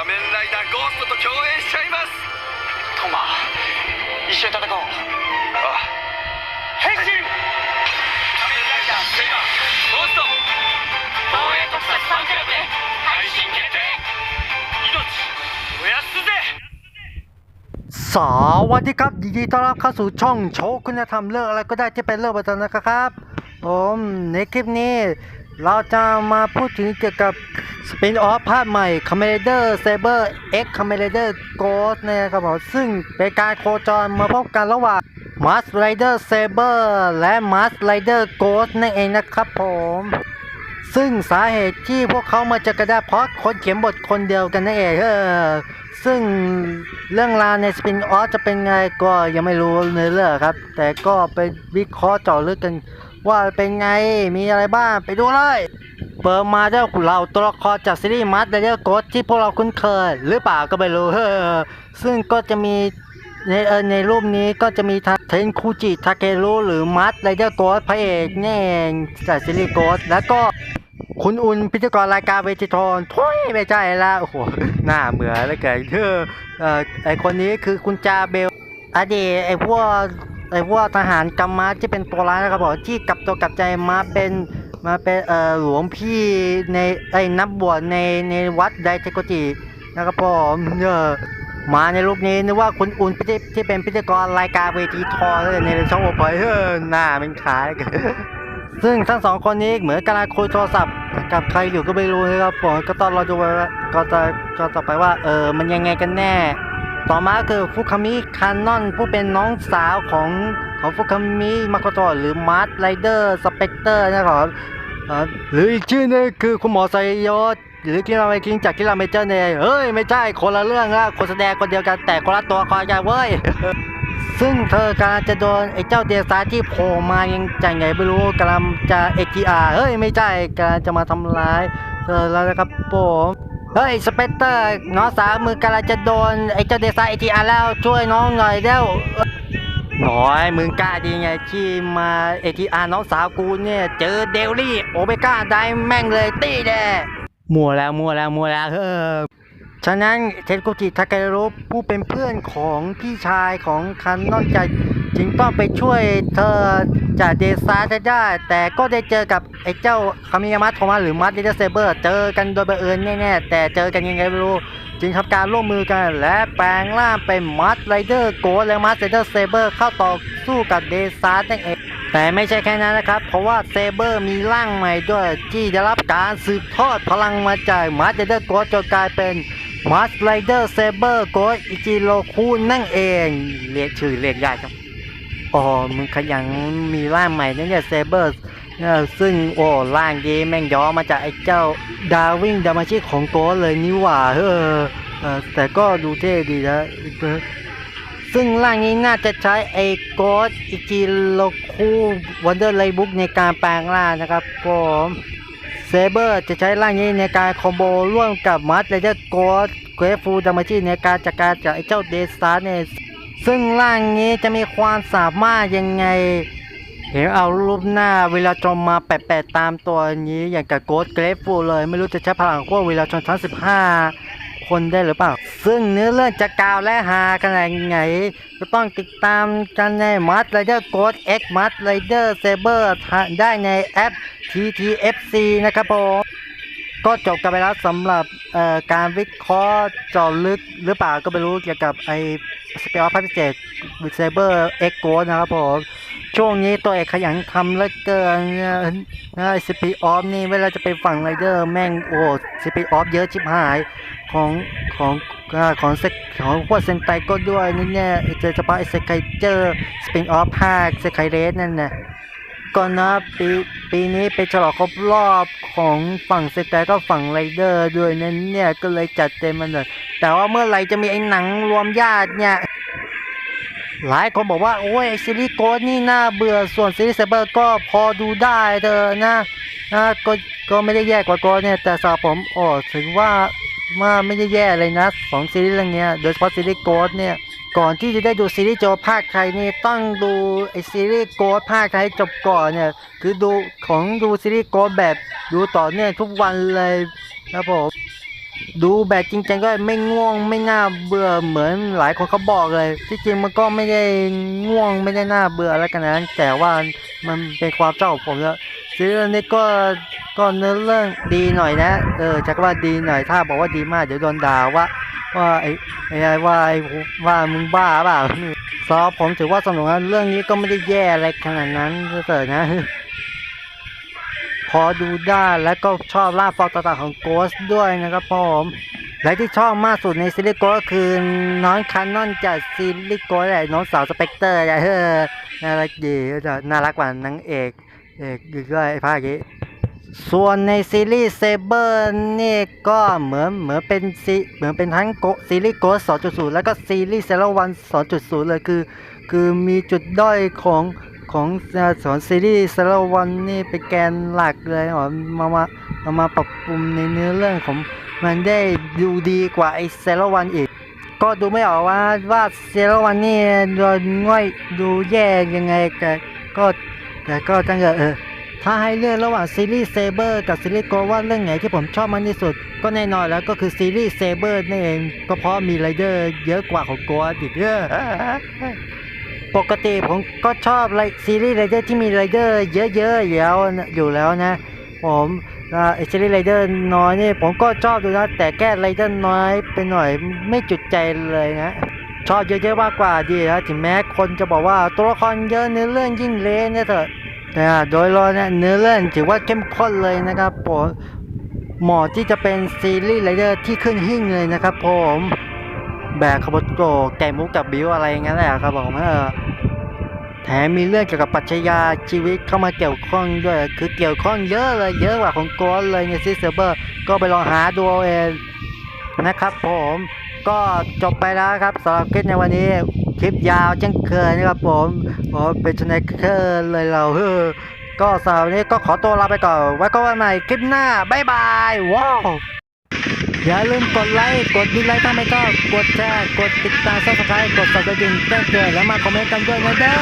ライダーゴーストと共演しちゃいますトマ一緒に戦おうあ変身仮面ライダーセイバーゴースト防衛特撮ファンクラブへ配信決定命燃やすぜ สวัสดีครับยินดีต้อนรับเข้าสู่ช่องโชว์คุณธรรมเรื่องอะไรก็ได้ที่เป็นเรื่องบันเทิงนะครับผมในคลิปนี้ เราจะมาพูดถึงเกี่ยวกับ สปินออฟภาคใหม่ c o m m a n d e r Saber X c o m m a n d e r Ghost นะครับผมซึ่งเป็นการโคจรมาพบกันระหว่าง m a s Rider Saber และ m a s Rider Ghost นั่นเองนะครับผม ซึ่งสาเหตุที่พวกเขามาเจอกันได้เพราะคนเขียนบทคนเดียวกันนั่นเองเออซึ่งเรื่องราวในสปินออฟจะเป็นไงก็ยังไม่รู้ในเรื่องครับ แต่ก็ไปวิเคราะห์เจาะลึกกัน ว่าเป็นไงมีอะไรบ้างไปดูเลย เปิดมาด้วยเราตัวละครจากซีรีส์มัดเดลโกดที่พวกเราคุ้นเคย หรือเปล่าก็ไม่รู้เออซึ่งก็จะมีในเออในรูปนี้ก็จะมีทาเทนคูจิทาเครุหรือมัดไรเดอร์โกดพระเอกนี่เองจากซีรีส์โกดแล้วก็คุณอุ่นพิธีกรรายการเวทีทอนทุยไม่ใช่ละโอ้โหหน้าเหมือนแล้วเกินเธอเอ่อไอคนนี้คือคุณจาเบลอดีตไอพวก ไอพวกทหารกัมมาที่เป็นตัวร้ายนะครับผมที่กลับตัวกลับใจมาเป็นมาเป็นเอ่อหลวงพี่ในไอ้นับบวชในในวัดไดเทโกจินะครับผมเออมาในรูปนี้นึกว่าคุณอุ่นที่ที่เป็นพิธีกรรายการเวทีทอในช่องโอปอยเออหน้าเป็นขายกันซึ่งทั้งสองคนนี้เหมือนกำลังคุยโทรศัพท์กับใครอยู่ก็ไม่รู้นะครับผมก็ต้องรอดูว่าก็จะก็ต่อไปว่าเออมันยังไงกันแน่ ต่อมาคือฟุคามิคานอนผู้เป็นน้องสาวของของฟุคามิมาโคโตะหรือมาร์ทไรเดอร์สเปกเตอร์นะครับหรืออีกชื่อหนึงคือคุณหมอไซโยศหรือกิราเมคิงจากกิราเมเจอร์เนี่ยเฮ้ย ไม่ใช่คนละเรื่องละคนแสดงคนเดียวกันแต่คนละตัวคอยกันเว้ย ซึ่งเธอกำลังจะโดนไอ้เจ้าเดซาที่โผล่มายังใจไงไม่รู้กำลังจะเอจีอาร์เฮ้ย ไม่ใช่กำลังจะมาทำร้ายเธอแล้วนะครับผม เฮ้ยสเปกเตอร์น้องสาวมือกำลังจะโดนไอ้เจ้าเดซ่าเอจีอาร์แล้วช่วยน้องหน่อยเร็วหน่อยมึงกล้าดีไงที่มาเอทีอาร์น้องสาวกูเนี่ยเจอเดลลี่โอเมก้าได้แม่งเลยตีแน่มัวแล้วมัวแล้วมัวแล้วเฮ้อฉะนั้นเทนกุจิทาเกโรผู้เป็นเพื่อนของพี่ชายของคันนอนจ จึงต้องไปช่วยเธอจากเดซาจะได้ แต่ก็ได้เจอกับไอ้เจ้าคามิยามะโทมัสหรือมัดเดเซเบอร์ เจอกันโดยบังเอิญแน่ๆแต่เจอกันยังไงไม่รู้ จึงทำการร่วมมือกัน และแปลงร่างเป็นมัดไรเดอร์โกและมัดไรเดอร์เซเบอร์เข้าต่อสู้กับเดซานั่นเองแต่ไม่ใช่แค่นั้นนะครับ เพราะว่าเซเบอร์มีร่างใหม่ด้วยที่ได้รับการสืบทอดพลังมาจากมัดไรเดอร์โกจนกลายเป็นมัดไรเดอร์เซเบอร์โกอิจิโรคุนั่นเองเรียกชื่อเรียกยากครับ อ๋อมึงขยันมีร่างใหม่นะเนี่ยเซเบอร์ซึ่งโอ้ร่างดีแม่งย้อมาจากไอ้เจ้าดาวิงดามาชิของโกเลยนี่หว่าเออเอแต่ก็ดูเท่ดีนะซึ่งร่างนี้น่าจะใช้ไอ้โกดอิจิโรคุวันเดอร์ไลบุ๊กในการแปลงร่างนะครับผมเซเบอร์จะใช้ร่างนี้ในการคอมโบร่วมกับมัดไรเดอร์โกดเกรฟูดามาจิในการจัดการจากไอ้เจ้าเดสตาร์เนี่ย ซึ่งร่างนี้จะมีความสามารถยังไง เห็นเอารูปหน้าเวลาจมมาแปะๆตามตัวนี้อย่างกับโกดเกรฟฟูเลย ไม่รู้จะใช้พลังพวกเวลาชนทั้ง15 คนได้หรือเปล่า ซึ่งเนื้อเรื่องจะกาวและฮาขนาดไหน ก็ต้องติดตามกันในมัดไรเดอร์โกด X มัดไรเดอร์เซเบอร์ได้ในแอป TTFC นะครับผม ก็จบกันไปแล้วสำหรับการวิเคราะห์จาะลึกหรือเปล่าก็ไม่รู้เกี่ยวกับไอสเปรย์ภาคพิเศษวิเซเบอร์เอ็กโกนะครับผมช่วงนี้ตัวเอกขยันทำเหลือเกินนะสปีออฟนี่เวลาจะไปฝั่งไรเดอร์แม่งโอ้สปีออฟเยอะชิบหายของของของเซกของพวกเซนไตก็ด้วยนี่เนี่ยเจอเฉพาะไอเซคไคเจอร์สปินออฟภาคเซคไคเรสนั่นนะก่อนนะปี ปีนี้เป็นฉลองครบรอบของฝั่งสกายก็ฝั่งไรเดอร์ด้วยนั่นเนี่ยก็เลยจัดเต็มมันเลยแต่ว่าเมื่อไหร่จะมีไอ้หนังรวมญาติเนี่ย หลายคนบอกว่าโอ้ยไอซีรีส์โกดนี่น่าเบื่อส่วนซีรีส์เซเบอร์ก็พอดูได้เธอะนะนะก็ก็ไม่ได้แย่กว่าโกดเนี่ยแต่สำหรับผมโอ้ถึงว่าว่าไม่ได้แย่เลยนะสองซีรีส์เรื่องเนี้ยโดยเฉพาะซีรีส์โกดเนี่ย ก่อนที่จะได้ดูซีรีส์โจภาคไทยนี่ต้องดูไอซีรีส์โกดภาคไทยจบก่อนเนี่ยคือดูของดูซีรีส์โกดแบบดูต่อเนื่องทุกวันเลยนะผมดูแบบจริงจังก็ไม่ง่วงไม่น่าเบื่อเหมือนหลายคนเขาบอกเลย ที่จริงมันก็ไม่ได้ง่วงไม่ได้น่าเบื่ออะไรกันนะแต่ว่ามันเป็นความชอบของผมแล้วซีรีส์นี้ก็ก็เนื้อเรื่องดีหน่อยนะ เออจักว่าดีหน่อยถ้าบอกว่าดีมากเดี๋ยวโดนด่าว่า ว่าไอ้ไอ้ว่าไอ้ว่ามึงบ้าเปล่าสำหรับผมถือว่าสนุกนะเรื่องนี้ก็ไม่ได้แย่อะไรขนาดนั้นเถอะนะ พอดูได้แล้วก็ชอบล่าฟอร์ต่างๆของโกสด้วยนะครับผมและที่ชอบมากสุดในซีรีส์โกสก็คือน้องคานนอนจากซีรีส์โกสแหละน้องสาวสเปกเตอร์อะเฮ้อน่ารักดีก็จะน่ารักกว่านางเอกเออีกด้วยไอ้ภาคนี้ ส่วนในซีรีส์เซเบอร์นี่ก็เหมือนเหมือนเป็นซีเหมือนเป็นทั้งโกซีรีส์โกส2.0แล้วก็ซีรีส์เซลวัน2.0เลยคือ คือมีจุดด้อยของของสอนซีรีส์เซลวันนี่เป็นแกนหลักเลยอ๋อมามาเอามาปรับปรุงในเนื้อเรื่องของมันได้ดูดีกว่าไอเซลวันอีก ก็ดูไม่ออกว่าว่าเซลวันนี่โดนง่อยดูแย่ยังไงแต่ก็แต่ก็ตั้งแต่เออ ถ้าให้เลือกระหว่างซีรีส์เซเบอร์กับซีรีส์โกว่าเรื่องไหนที่ผมชอบมากที่สุด ก็แน่นอนแล้วก็คือซีรีส์เซเบอร์นั่นเองก็เพราะมีไรเดอร์เยอะกว่าของโกอีกเยอะปกติผมก็ชอบไรซีรีส์ไรเดอร์ที่มีไรเดอร์เยอะๆอยู่แล้วนะอยู่แล้วนะ ผมไอซีรีส์ไรเดอร์น้อยนี่ผมก็ชอบดูนะ แต่แก้ไรเดอร์น้อยไปหน่อยไม่จุดใจเลยนะ ชอบเยอะๆมากกว่าดีนะถึงแม้คนจะบอกว่าตัวละครเยอะเนื้อเรื่องยิ่งเละเนี่ยเถอะ แต่โดยรวมเนี่ยเนื้อเรื่องถือว่าเข้มข้นเลยนะครับผมเหมาะที่จะเป็นซีรีส์ไรเดอร์ที่ขึ้นหิ่งเลยนะครับผมแบกคาร์บอนโกแกมุกกับบิวอะไรอย่างเงี้ยแหละครับผมเออแถมมีเรื่องเกี่ยวกับปรัชญาชีวิตเข้ามาเกี่ยวข้องด้วย คือเกี่ยวข้องเยอะเลยเยอะกว่าของโกนเลยในซีเซอร์เบอร์ก็ไปลองหาดูเอาเองนะครับผมก็จบไปแล้วครับสำหรับคลิปในวันนี้ คลิปยาวจังเคยนะครับผมโอ้เป็นชนเคอร์เลยเราเออก็สาวนี้ก็ขอตัวลาไปก่อน ไว้ก็วันใหม่คลิปหน้าบ๊ายบาย ว้าว อย่าลืมกดไลค์ กดดีไลค์ถ้าไม่ก็กดแชร์ กดติดตามซับสไครต์กดสั่นกระดิ่งแจ้งเตือนแล้วมาคอมเมนต์กันด้วยนะเด้อ